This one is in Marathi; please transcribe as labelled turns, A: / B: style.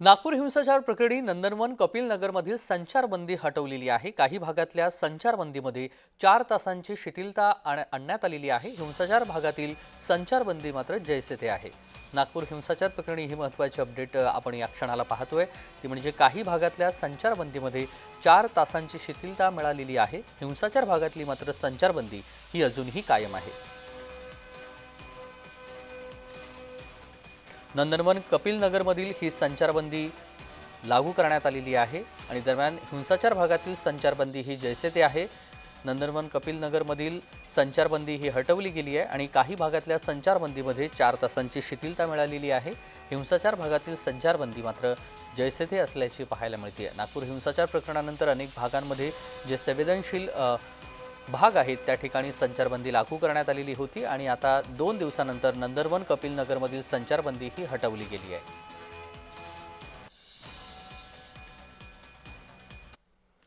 A: नागपूर हिंसाचार प्रकरणी नंदनवन कपिल नगरमधील संचारबंदी हटवलेली आहे. काही भागातल्या संचारबंदीमध्ये चार तासांची शिथिलता आण- आणण्यात आलेली आहे. हिंसाचार भागातील संचारबंदी मात्र जैसे ते आहे. नागपूर हिंसाचार प्रकरणी ही महत्त्वाची अपडेट आपण या क्षणाला पाहतोय. ती म्हणजे काही भागातल्या संचारबंदीमध्ये चार तासांची शिथिलता मिळालेली आहे. हिंसाचार भागातली मात्र संचारबंदी ही अजूनही कायम आहे. नंदनवन कपिल नगरमधील ही संचारबंदी लागू करण्यात आलेली आहे आणि दरम्यान हिंसाचार भागातील संचारबंदी ही जैसे ते आहे. नंदनवन कपिल नगरमधील संचारबंदी ही हटवली गेली आहे आणि काही भागातल्या संचारबंदीमध्ये चार तासांची शिथिलता मिळालेली आहे. हिंसाचार भागातील संचारबंदी मात्र जैसे ते असल्याची पाहायला मिळते. नागपूर हिंसाचार प्रकरणानंतर अनेक भागांमध्ये जे संवेदनशील भाग आहेत. त्या ठिकाणी संचारबंदी लागू करण्यात आलेली होती आणि आता दोन दिवसानंतर नंदरवन कपिल नगरमधील संचारबंदी ही हटवली गेली आहे.